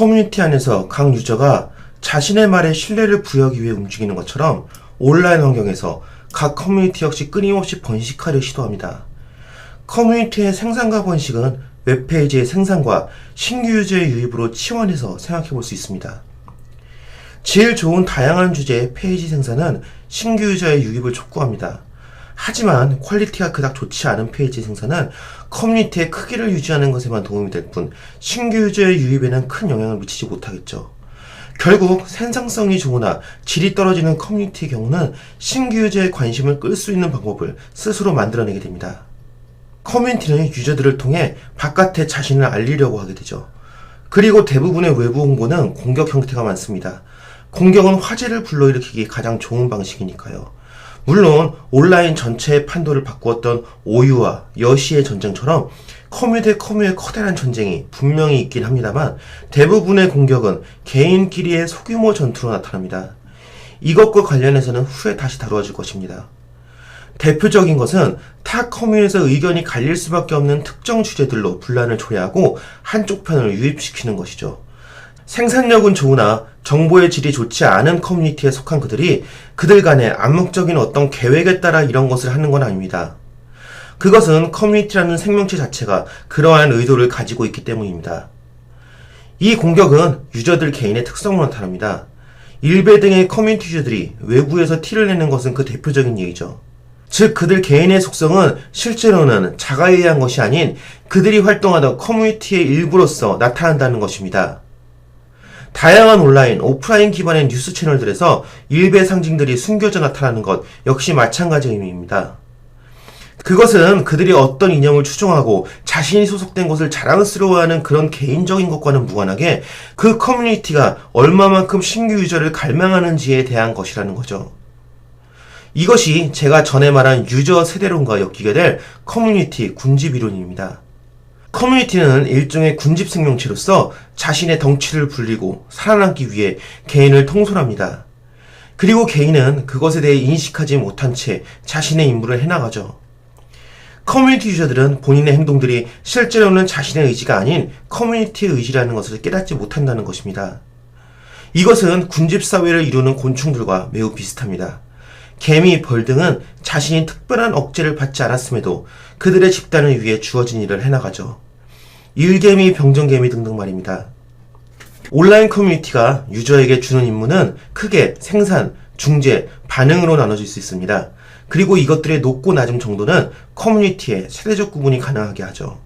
커뮤니티 안에서 각 유저가 자신의 말에 신뢰를 부여하기 위해 움직이는 것처럼 온라인 환경에서 각 커뮤니티 역시 끊임없이 번식하려 시도합니다. 커뮤니티의 생산과 번식은 웹페이지의 생산과 신규 유저의 유입으로 치환해서 생각해 볼 수 있습니다. 제일 좋은 다양한 주제의 페이지 생산은 신규 유저의 유입을 촉구합니다. 하지만 퀄리티가 그닥 좋지 않은 페이지 생산은 커뮤니티의 크기를 유지하는 것에만 도움이 될 뿐 신규 유저의 유입에는 큰 영향을 미치지 못하겠죠. 결국 생산성이 좋으나 질이 떨어지는 커뮤니티의 경우는 신규 유저의 관심을 끌 수 있는 방법을 스스로 만들어내게 됩니다. 커뮤니티는 유저들을 통해 바깥에 자신을 알리려고 하게 되죠. 그리고 대부분의 외부 홍보는 공격 형태가 많습니다. 공격은 화제를 불러일으키기 가장 좋은 방식이니까요. 물론 온라인 전체의 판도를 바꾸었던 오유와 여시의 전쟁처럼 커뮤 대 커뮤의 커다란 전쟁이 분명히 있긴 합니다만 대부분의 공격은 개인끼리의 소규모 전투로 나타납니다. 이것과 관련해서는 후에 다시 다루어질 것입니다. 대표적인 것은 타 커뮤에서 의견이 갈릴 수밖에 없는 특정 주제들로 분란을 초래하고 한쪽 편을 유입시키는 것이죠. 생산력은 좋으나 정보의 질이 좋지 않은 커뮤니티에 속한 그들이 그들 간에 암묵적인 어떤 계획에 따라 이런 것을 하는 건 아닙니다. 그것은 커뮤니티라는 생명체 자체가 그러한 의도를 가지고 있기 때문입니다. 이 공격은 유저들 개인의 특성으로 나타납니다. 일베 등의 커뮤니티 유저들이 외부에서 티를 내는 것은 그 대표적인 예이죠. 즉 그들 개인의 속성은 실제로는 자가에 의한 것이 아닌 그들이 활동하던 커뮤니티의 일부로서 나타난다는 것입니다. 다양한 온라인, 오프라인 기반의 뉴스 채널들에서 일베 상징들이 숨겨져 나타나는 것 역시 마찬가지의 의미입니다. 그것은 그들이 어떤 인형을 추종하고 자신이 소속된 곳을 자랑스러워하는 그런 개인적인 것과는 무관하게 그 커뮤니티가 얼마만큼 신규 유저를 갈망하는지에 대한 것이라는 거죠. 이것이 제가 전에 말한 유저 세대론과 엮이게 될 커뮤니티 군집 이론입니다. 커뮤니티는 일종의 군집 생명체로서 자신의 덩치를 불리고 살아남기 위해 개인을 통솔합니다. 그리고 개인은 그것에 대해 인식하지 못한 채 자신의 임무를 해나가죠. 커뮤니티 유저들은 본인의 행동들이 실제로는 자신의 의지가 아닌 커뮤니티의 의지라는 것을 깨닫지 못한다는 것입니다. 이것은 군집 사회를 이루는 곤충들과 매우 비슷합니다. 개미, 벌 등은 자신이 특별한 억제를 받지 않았음에도 그들의 집단을 위해 주어진 일을 해나가죠. 일개미, 병정개미 등등 말입니다. 온라인 커뮤니티가 유저에게 주는 임무는 크게 생산, 중재, 반응으로 나눠질 수 있습니다. 그리고 이것들의 높고 낮음 정도는 커뮤니티의 세대적 구분이 가능하게 하죠.